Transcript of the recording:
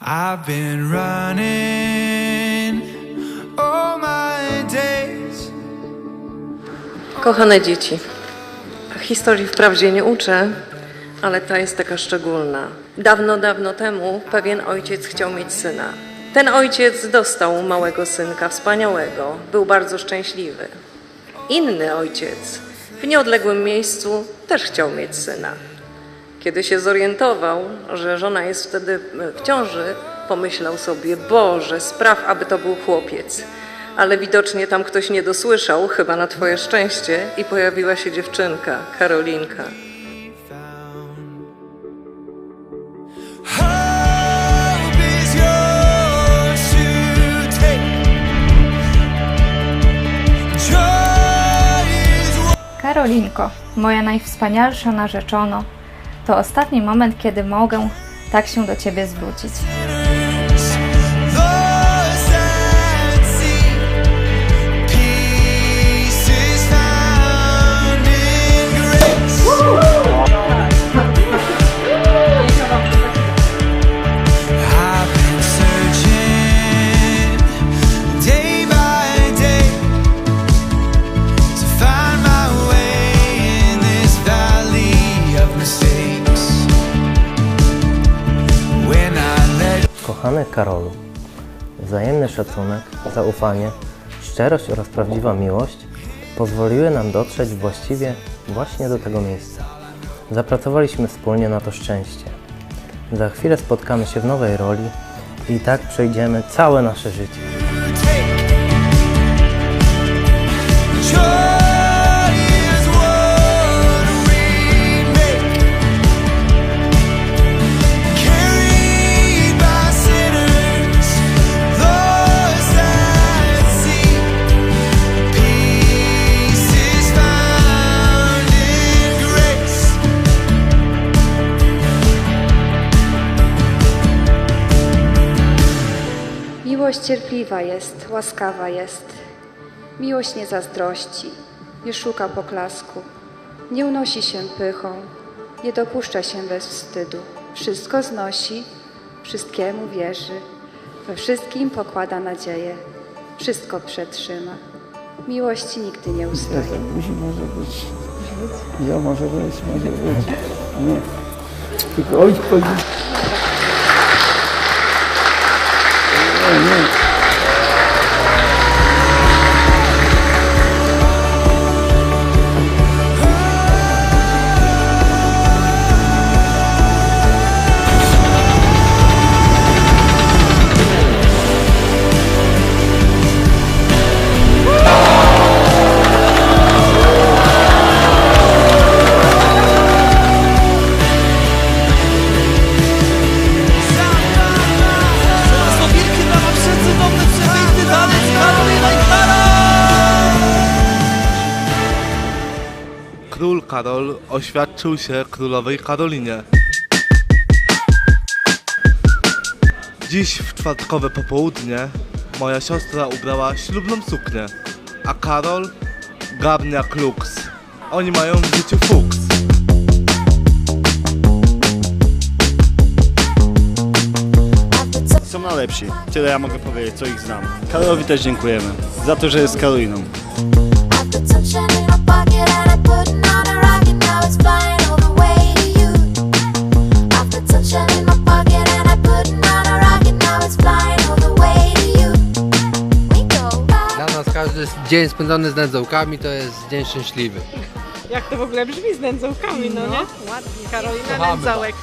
I've been running all my days. Kochane dzieci, historii wprawdzie nie uczę, ale ta jest taka szczególna. Dawno, dawno temu pewien ojciec chciał mieć syna. Ten ojciec dostał małego synka, wspaniałego, był bardzo szczęśliwy. Inny ojciec w nieodległym miejscu też chciał mieć syna. Kiedy się zorientował, że żona jest wtedy w ciąży, pomyślał sobie: Boże, spraw, aby to był chłopiec. Ale widocznie tam ktoś nie dosłyszał, chyba na Twoje szczęście, i pojawiła się dziewczynka, Karolinka. Karolinko, moja najwspanialsza narzeczono, to ostatni moment, kiedy mogę tak się do Ciebie zwrócić. Karolu, wzajemny szacunek, zaufanie, szczerość oraz prawdziwa miłość pozwoliły nam dotrzeć właściwie właśnie do tego miejsca. Zapracowaliśmy wspólnie na to szczęście. Za chwilę spotkamy się w nowej roli i tak przejdziemy całe nasze życie. Miłość cierpliwa jest, łaskawa jest. Miłość nie zazdrości, nie szuka poklasku, nie unosi się pychą, nie dopuszcza się bez wstydu. Wszystko znosi, wszystkiemu wierzy, we wszystkim pokłada nadzieję, wszystko przetrzyma. Miłości nigdy nie ustaje. Musi może być. Ja może być, może być. Nie. Tylko ojciec powiedział. Nie, Karol oświadczył się królowej Karolinie. Dziś w czwartkowe popołudnie moja siostra ubrała ślubną suknię, a Karol garniak lux. Oni mają w życiu fuks. Są najlepsi. Tyle ja mogę powiedzieć, co ich znam. Karolowi też dziękujemy za to, że jest Karoliną. Nas każdy dzień spędzony z nędzałkami to jest dzień szczęśliwy. Jak to w ogóle brzmi z nędzałkami, no, nie? Ładnie. Karolina Kochamy Nędzałek.